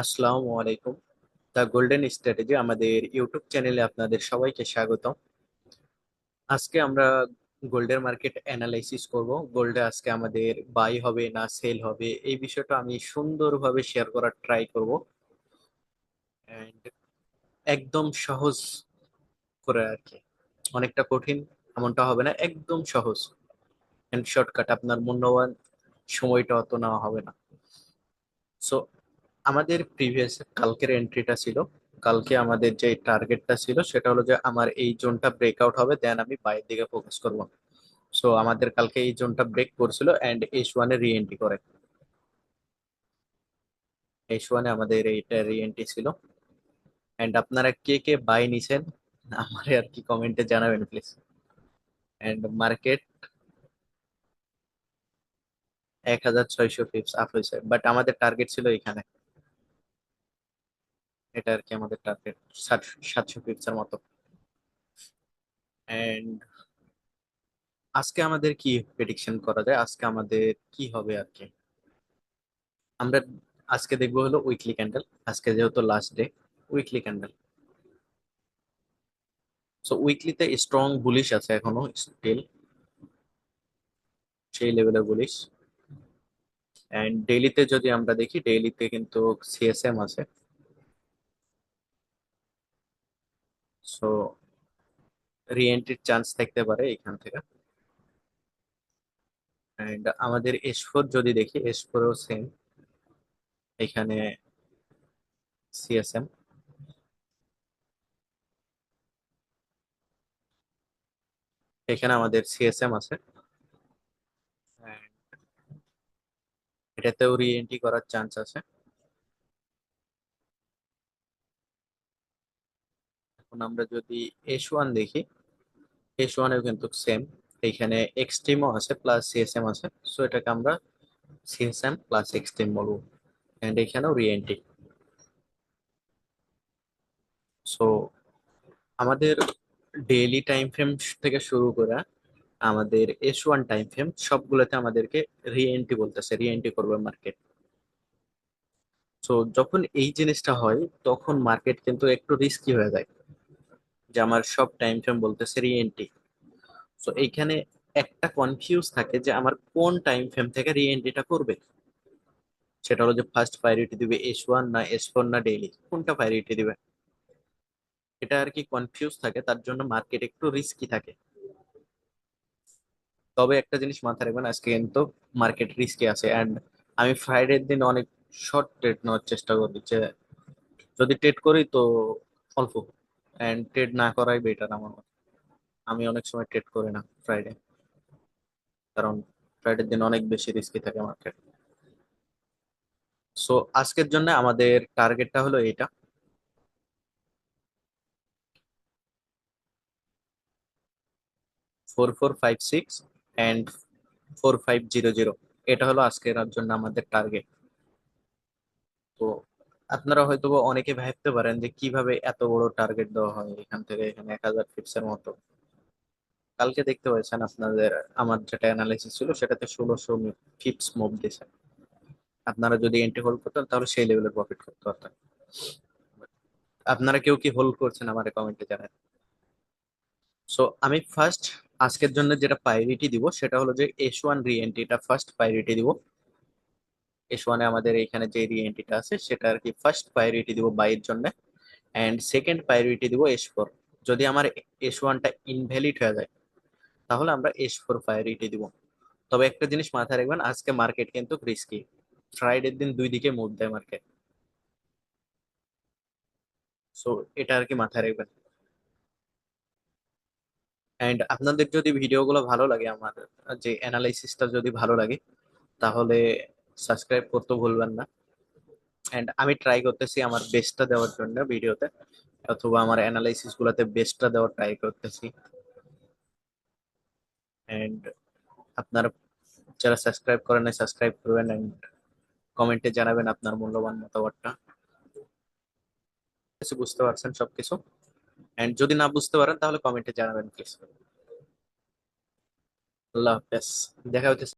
আসসালামু আলাইকুম। The golden strategy আমাদের ইউটিউব চ্যানেলে আপনাদের সবাইকে স্বাগত আজকে আমরা গোল্ডের মার্কেট অ্যানালাইসিস করব। গোল্ডে আজকে আমাদের বাই হবে না সেল হবে, এই বিষয়টা আমি সুন্দরভাবে শেয়ার করার ট্রাই করব। এন্ড একদম সহজ করে আর কি। অনেকটা কঠিন এমনটা হবে না, একদম সহজ। অ্যান্ড শর্টকাট, আপনার মূল্যবান সময়টা অত নেওয়া হবে না। সো আমাদের প্রিভিয়াস কালকের এন্ট্রিটা ছিল। কালকে আমাদের যে টার্গেটটা ছিল, সেটা হলো যে আমার এই জোনটা ব্রেকআউট হবে দেন আমি বাইরের দিকে ফোকাস করব। সো আমাদের কালকে এই জোনটা ব্রেক করছিল এন্ড এস ওয়ানে রি এন্ট্রি করে। এস ওয়ানে আমাদের এইটা রি এন্ট্রি ছিল। এন্ড আপনারা কে কে বাই নিছেন, আমার আর কি কমেন্টে জানাবেন প্লিজ এন্ড মার্কেট এক হাজার ছয়শো পিপস আপ হয়েছে বাট আমাদের টার্গেট ছিল এখানে। এটা আর কি আমাদের টার্গেট সাতশো পিপসের মতো। এন্ড আজকে আমাদের কি প্রেডিকশন করা যায়? আজকে আমাদের কি হবে আর কি? আমরা আজকে দেখব হলো উইকলি ক্যান্ডেল আজকে যেহেতু last day weekly candle so উইকলিতে strong bullish আছে এখনও স্টিল সেই লেভেলের বুলিশ এন্ড ডেইলিতে যদি আমরা দেখি ডেইলিতে কিন্তু সিএসএম আছে। সো রিএন্ট্রির চান্স থাকতে পারে এখান থেকে। এন্ড আমাদের এস ফোর যদি দেখি এস ফোরও সেম এখানে সিএসএম এখানে আমাদের সিএসএম আছে। এটাতেও রিএন্ট্রি করার চান্স আছে। এখন আমরা যদি এস ওয়ান দেখি এস ওয়ানেও কিন্তু সেম এইখানে এক্সট্রিমও আছে প্লাস সিএসএম আছে। সো এটাকে আমরা সিএসএম প্লাস এক্সট্রিম বলব। অ্যান্ড এখানেও রিএন্ট্রি সো আমাদের ডেইলি টাইম ফ্রেম থেকে শুরু করে আমাদের এস ওয়ান টাইম ফ্রেম সবগুলোতে আমাদেরকে রিএন্ট্রি বলতেছে। রিএন্ট্রি করবে মার্কেট সো যখন এই জিনিসটা হয়, তখন মার্কেট কিন্তু একটু রিস্কি হয়ে যায়। যে আমার সব টাইম ফ্রেম বলতেছে রিএন্ট্রি সো এইখানে একটা কনফিউজ থাকে যে আমার কোন টাইম ফ্রেম থেকে রিএন্ট্রিটা করবে? সেটা হলো যে ফার্স্ট প্রায়োরিটি দিবে এস ওয়ান না এস ফোর না ডেইলি কোনটা প্রায়োরিটি দিবে? এটা আর কি কনফিউজ থাকে, তার জন্য মার্কেট একটু রিস্কি থাকে। তবে একটা জিনিস মাথায় রাখবেন, আজকে কিন্তু মার্কেট রিস্কি আছে। অ্যান্ড আমি ফ্রাইডের দিন অনেক শর্ট ট্রেড নেওয়ার চেষ্টা করি যে, যদি ট্রেড করি তো অল্প। অ্যান্ড ট্রেড না করাই বেটার আমার মতে। আমি অনেক সময় ট্রেড করি না ফ্রাইডে কারণ ফ্রাইডের দিন অনেক বেশি রিস্কি থাকে মার্কেট সো আজকের জন্য আমাদের টার্গেটটা হলো এটা four four five six and four five zero zero এটা হলো আজকের জন্য আমাদের টার্গেট তো আপনারা হয়তো অনেকে ভাবতে পারেন যে কীভাবে এত বড় টার্গেট দেওয়া হয় এখান থেকে, এখানে এক হাজার ফিক্সের মতো। কালকে দেখতে পাচ্ছেন আপনাদের, আমার যেটা অ্যানালাইসিস ছিল সেটাতে ষোলোশো ফিপস মুভ দিয়েছে। আপনারা যদি এন্ট্রি হোল্ড করতেন তাহলে সেই লেভেলের প্রফিট করতে পারতেন। আপনারা কেউ কি হোল্ড করছেন আমার কমেন্টে জানেন। সো আমি ফার্স্ট আজকের জন্য যেটা প্রায়োরিটি দিব সেটা হলো যে এস ওয়ান রিএন্ট্রিটা ফার্স্ট প্রায়োরিটি দিব। এস ওয়ানে আমাদের এখানে যে রিএন্ট্রিটা আছে, সেটা আর কি ফার্স্ট প্রায়োরিটি দিব বাইয়ের জন্য অ্যান্ড সেকেন্ড প্রায়োরিটি দিব এস ফোর যদি আমার এস ওয়ানটা ইনভ্যালিড হয়ে যায়, তাহলে আমরা এস ফোর প্রায়োরিটি দিব। তবে একটা জিনিস মাথায় রাখবেন, আজকে মার্কেট কিন্তু রিস্কি ফ্রাইডের দিন দুই দিকে মুভ দেয় মার্কেট সো এটা আর কি মাথায় রাখবেন। অ্যান্ড আপনাদের যদি ভিডিওগুলো ভালো লাগে, আমার যে অ্যানালাইসিসটা যদি ভালো লাগে, তাহলে সাবস্ক্রাইব করতে ভুলবেন না। অ্যান্ড আমি ট্রাই করতেছি আমার বেস্টটা দেওয়ার জন্য ভিডিওতে। অথবা আমার অ্যানালাইসিস গুলাতে বেস্টটা দেওয়ার ট্রাই করতেছি। অ্যান্ড আপনারা যারা সাবস্ক্রাইব করেন সাবস্ক্রাইব করবেন অ্যান্ড কমেন্টে জানাবেন আপনার মূল্যবান মতামতটা। বুঝতে পারছেন সবকিছু? এন্ড যদি না বুঝতে পারেন, তাহলে কমেন্টে জানাবেন প্লিজ আল্লাহ হাফেজ। দেখা হচ্ছে।